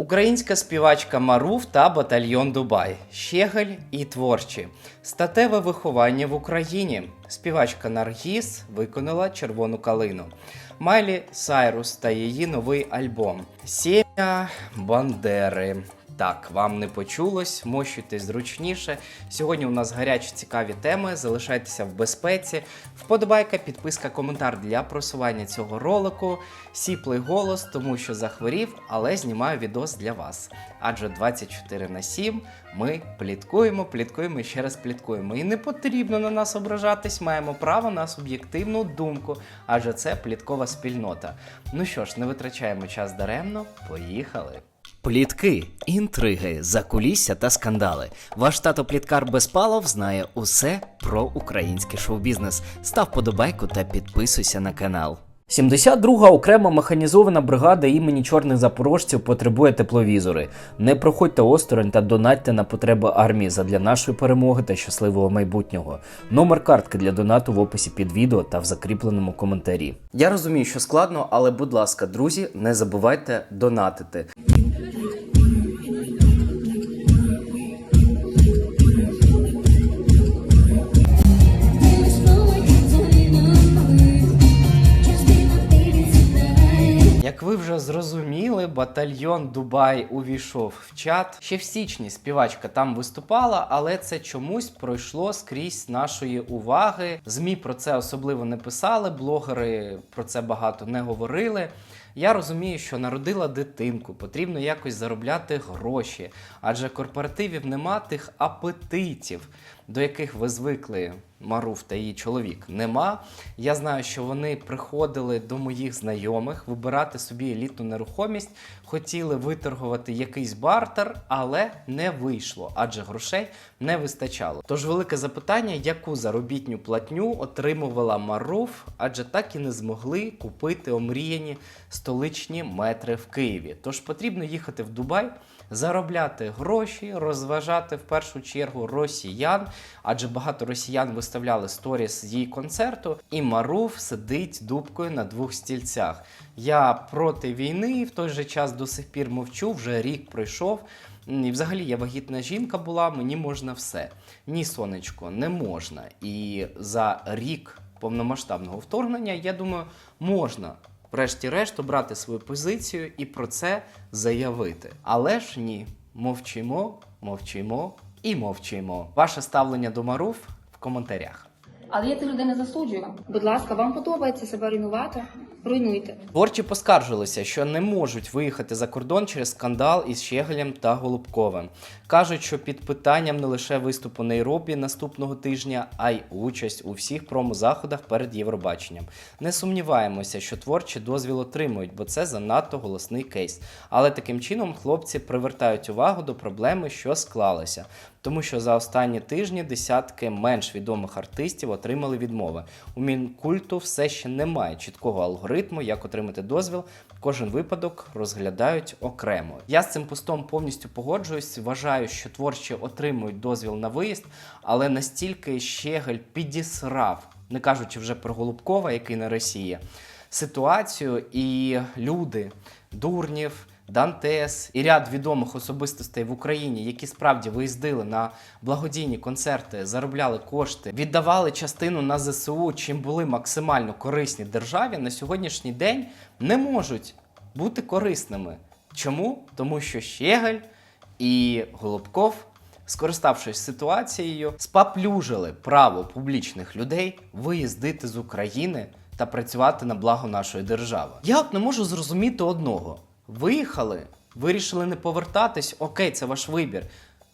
Українська співачка Марув та батальйон Дубай, Щегель і творчі. Статеве виховання в Україні. Співачка Наргіз виконала червону калину. Майлі Сайрус та її новий альбом Сім'я Бандери. Так, вам не почулось, мощуйтесь зручніше. Сьогодні у нас гарячі цікаві теми. Залишайтеся в безпеці. Вподобайка, підписка, коментар для просування цього ролику. Сіплий голос, тому що захворів, але знімаю відос для вас. Адже 24 на 7 ми пліткуємо, пліткуємо і ще раз пліткуємо. І не потрібно на нас ображатись, маємо право на суб'єктивну думку, адже це пліткова спільнота. Ну що ж, не витрачаємо час даремно, поїхали. Плітки, інтриги, закулісся та скандали. Ваш тато Пліткар Безпалов знає усе про український шоу-бізнес. Став подобайку та підписуйся на канал. 72-га окрема механізована бригада імені чорних запорожців потребує тепловізори. Не проходьте осторонь та донатьте на потреби армії задля нашої перемоги та щасливого майбутнього. Номер картки для донату в описі під відео та в закріпленому коментарі. Я розумію, що складно, але будь ласка, друзі, не забувайте донатити. Зрозуміли, батальйон Дубай увійшов в чат. Ще в січні співачка там виступала, але це чомусь пройшло скрізь нашої уваги. ЗМІ про це особливо не писали, блогери про це багато не говорили. Я розумію, що народила дитинку, потрібно якось заробляти гроші, адже корпоративів нема тих апетитів, до яких ви звикли. Маруф та її чоловік нема. Я знаю, що вони приходили до моїх знайомих вибирати собі елітну нерухомість, хотіли виторгувати якийсь бартер, але не вийшло, адже грошей не вистачало. Тож велике запитання, яку заробітню платню отримувала Маруф, адже так і не змогли купити омріяні столичні метри в Києві. Тож потрібно їхати в Дубай, заробляти гроші, розважати в першу чергу росіян, адже багато росіян виставляли сторіс з її концерту, і Маруф сидить дубкою на двох стільцях. Я проти війни в той же час до сих пір мовчу, вже рік пройшов. І взагалі я вагітна жінка була, мені можна все. Ні, сонечко, не можна. І за рік повномасштабного вторгнення, я думаю, можна врешті-решт обрати свою позицію і про це заявити. Але ж ні, мовчимо, мовчимо і мовчимо. Ваше ставлення до Маруф в коментарях. Але я цих людей не засуджую. Будь ласка, вам подобається себе руйнувати? Руйнуйте. Творчі поскаржилися, що не можуть виїхати за кордон через скандал із Щегелем та Голубковим. Кажуть, що під питанням не лише виступ у Нейробі наступного тижня, а й участь у всіх промозаходах перед Євробаченням. Не сумніваємося, що творчі дозвіл отримують, бо це занадто голосний кейс. Але таким чином хлопці привертають увагу до проблеми, що склалася. Тому що за останні тижні десятки менш відомих артистів отримали відмови. У Мінкульту все ще немає чіткого алгоритму, як отримати дозвіл. Кожен випадок розглядають окремо. Я з цим постом повністю погоджуюсь. Вважаю, що творчі отримують дозвіл на виїзд, але настільки Щегель підісрав, не кажучи вже про Голубкова, який на Росії, ситуацію і люди, дурнів. Дантес і ряд відомих особистостей в Україні, які справді виїздили на благодійні концерти, заробляли кошти, віддавали частину на ЗСУ, чим були максимально корисні державі, на сьогоднішній день не можуть бути корисними. Чому? Тому що Щегель і Голубков, скориставшись ситуацією, спаплюжили право публічних людей виїздити з України та працювати на благо нашої держави. Я от не можу зрозуміти одного. Виїхали, вирішили не повертатись. Окей, це ваш вибір.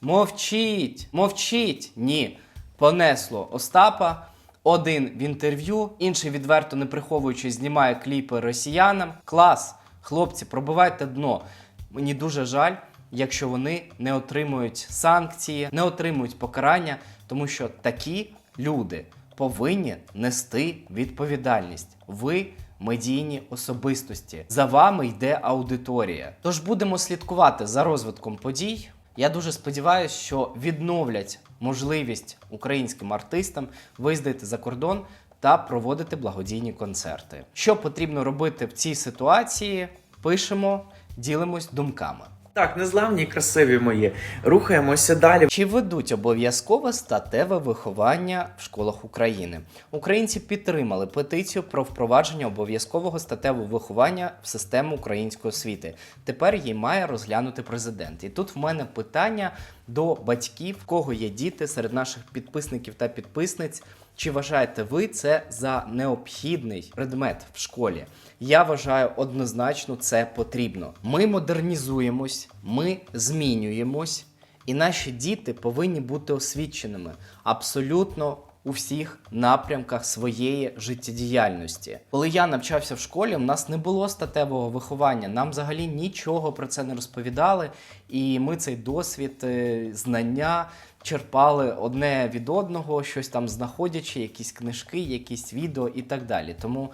Мовчіть, мовчіть. Ні. Понесло Остапа. Один в інтерв'ю, інший відверто не приховуючи, знімає кліпи росіянам. Клас, хлопці, пробивайте дно. Мені дуже жаль, якщо вони не отримують санкції, не отримують покарання, тому що такі люди повинні нести відповідальність. Ви медійні особистості. За вами йде аудиторія. Тож будемо слідкувати за розвитком подій. Я дуже сподіваюся, що відновлять можливість українським артистам виїздити за кордон та проводити благодійні концерти. Що потрібно робити в цій ситуації? Пишемо, ділимось думками. Так, незламні красиві мої. Рухаємося далі. Чи ведуть обов'язкове статеве виховання в школах України? Українці підтримали петицію про впровадження обов'язкового статевого виховання в систему української освіти. Тепер її має розглянути президент. І тут в мене питання до батьків, в кого є діти серед наших підписників та підписниць. Чи вважаєте ви це за необхідний предмет в школі? Я вважаю однозначно це потрібно. Ми модернізуємось, ми змінюємось, і наші діти повинні бути освіченими абсолютно у всіх напрямках своєї життєдіяльності. Коли я навчався в школі, у нас не було статевого виховання. Нам взагалі нічого про це не розповідали, і ми цей досвід, е, знання черпали одне від одного, щось там знаходячи, якісь книжки, якісь відео і так далі. Тому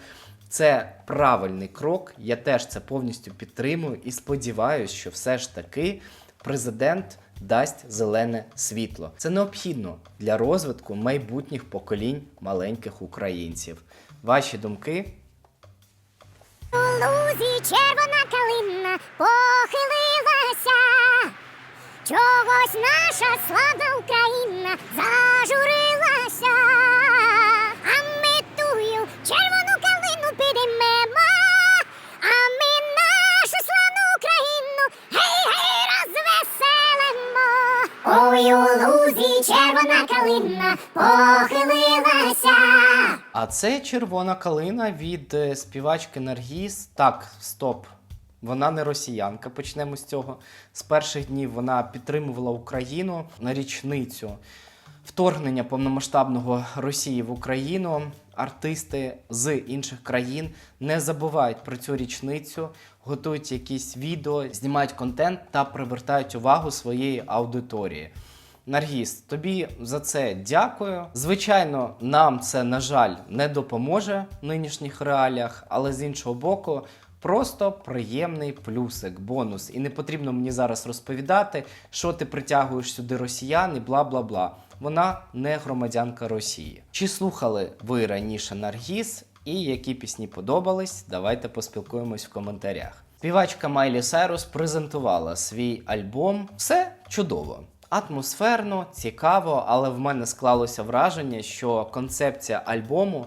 це правильний крок. Я теж це повністю підтримую і сподіваюся, що все ж таки президент дасть зелене світло. Це необхідно для розвитку майбутніх поколінь маленьких українців. Ваші думки? У лузі червона калина похилилася. Чогось наша славна Україна зажурилася. А ми тую червону калину підіймемо. А ми нашу славну Україну гей-гей розвеселимо. Ой, у лузі червона калина похилилася. А це червона калина від е, співачки Наргіз. Так, стоп. Вона не росіянка, почнемо з цього. З перших днів вона підтримувала Україну на річницю вторгнення повномасштабного Росії в Україну. Артисти з інших країн не забувають про цю річницю, готують якісь відео, знімають контент та привертають увагу своєї аудиторії. Наргіз, тобі за це дякую. Звичайно, нам це, на жаль, не допоможе в нинішніх реаліях, але з іншого боку, просто приємний плюсик, бонус. І не потрібно мені зараз розповідати, що ти притягуєш сюди росіян і бла бла бла. Вона не громадянка Росії. Чи слухали ви раніше Наргіз і які пісні подобались? Давайте поспілкуємось в коментарях. Співачка Майлі Сайрус презентувала свій альбом. Все чудово. Атмосферно, цікаво, але в мене склалося враження, що концепція альбому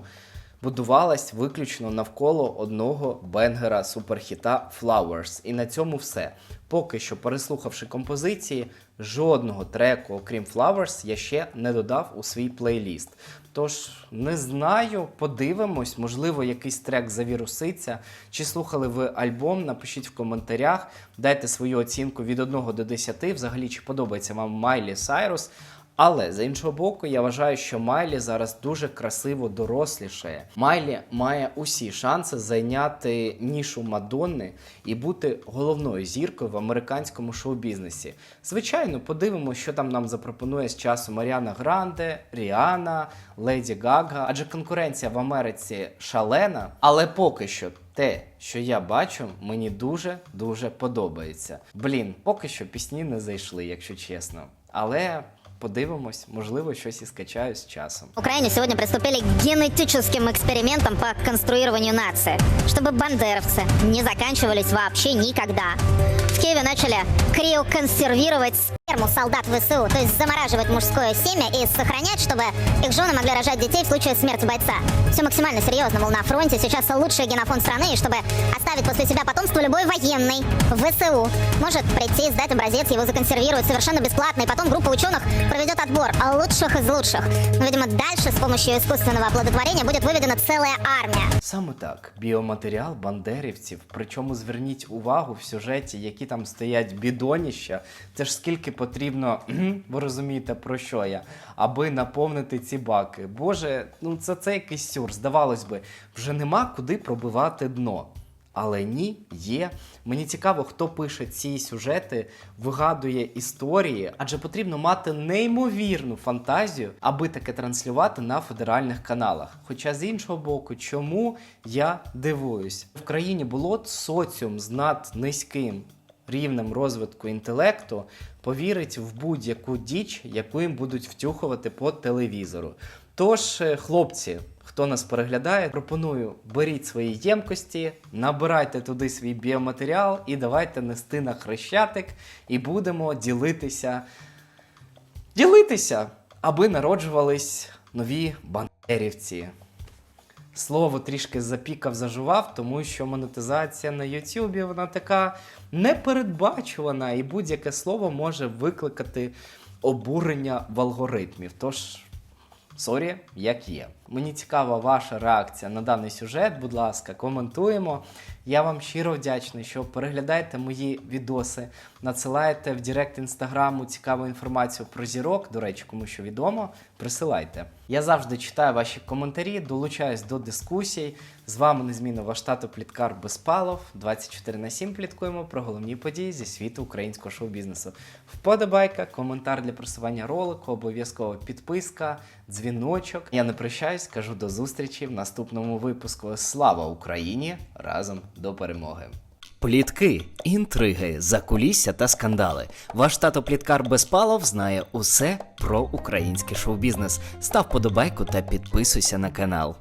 будувалась виключно навколо одного бенгера суперхіта Flowers. І на цьому все. Поки що, переслухавши композиції, жодного треку, окрім Flowers, я ще не додав у свій плейліст. Тож не знаю, подивимось, можливо, якийсь трек завіруситься. Чи слухали ви альбом? Напишіть в коментарях, дайте свою оцінку від 1 до 10. Взагалі, чи подобається вам Майлі Сайрус. Але з іншого боку, я вважаю, що Майлі зараз дуже красиво дорослішає. Майлі має усі шанси зайняти нішу Мадонни і бути головною зіркою в американському шоу-бізнесі. Звичайно, подивимося, що там нам запропонує з часу Маріана Гранде, Ріана, Леді Гага, адже конкуренція в Америці шалена. Але поки що те, що я бачу, мені дуже дуже подобається. Блін, поки що пісні не зайшли, якщо чесно. Але подивимось, можливо, щось і скачаю з часом. В Украине сегодня приступили к генетическим экспериментам по конструированию нации, чтобы бандеровцы не заканчивались вообще никогда. В Киеве начали криоконсервировать сперму солдат ВСУ, то есть замораживать мужское семя и сохранять, чтобы их жены могли рожать детей в случае смерти бойца. Все максимально серьезно, мол, на фронте сейчас лучший генофонд страны, и чтобы оставить после себя потомство любой военный в ВСУ может прийти, сдать образец, его законсервировать совершенно бесплатно, и потом группа ученых проведет отбор лучших из лучших. Но, видимо, дальше с помощью искусственного оплодотворения будет выведена целая армия. Саме так, біоматеріал бандерівців. Причому зверніть увагу в сюжеті, які там стоять бідоніща. Це ж скільки потрібно, ви розумієте про що я, аби наповнити ці баки. Боже, ну це, це якийсь сюр. Здавалось би, вже нема куди пробивати дно. Але ні, є. Мені цікаво, хто пише ці сюжети, вигадує історії, адже потрібно мати неймовірну фантазію, аби таке транслювати на федеральних каналах. Хоча з іншого боку, чому я дивуюсь, в країні було соціум з наднизьким рівнем розвитку інтелекту повірить в будь-яку діч, яку їм будуть втюхувати по телевізору. Тож, е, хлопці, хто нас переглядає, пропоную беріть свої ємкості, набирайте туди свій біоматеріал і давайте нести на хрещатик і будемо ділитися. Ділитися, аби народжувались нові бандерівці. Слово трішки запікав, зажував, тому що монетизація на Ютубі вона така непередбачувана, і будь-яке слово може викликати обурення в алгоритмів. Тож, сорі, як є. Мені цікава ваша реакція на даний сюжет. Будь ласка, коментуємо. Я вам щиро вдячний, що переглядаєте мої відоси, надсилаєте в Директ інстаграму цікаву інформацію про зірок. До речі, кому що відомо, присилайте. Я завжди читаю ваші коментарі, долучаюсь до дискусій. З вами незмінно ваш тато Пліткар Безпалов. 24 на 7 пліткуємо про головні події зі світу українського шоу-бізнесу. Вподобайка, коментар для просування ролику, обов'язково підписка, дзвіночок. Я не прощаюсь, кажу до зустрічі в наступному випуску. Слава Україні! Разом до перемоги! Плітки, інтриги, закулісся та скандали. Ваш тато Пліткар Безпалов знає усе про український шоу-бізнес. Став подобайку та підписуйся на канал.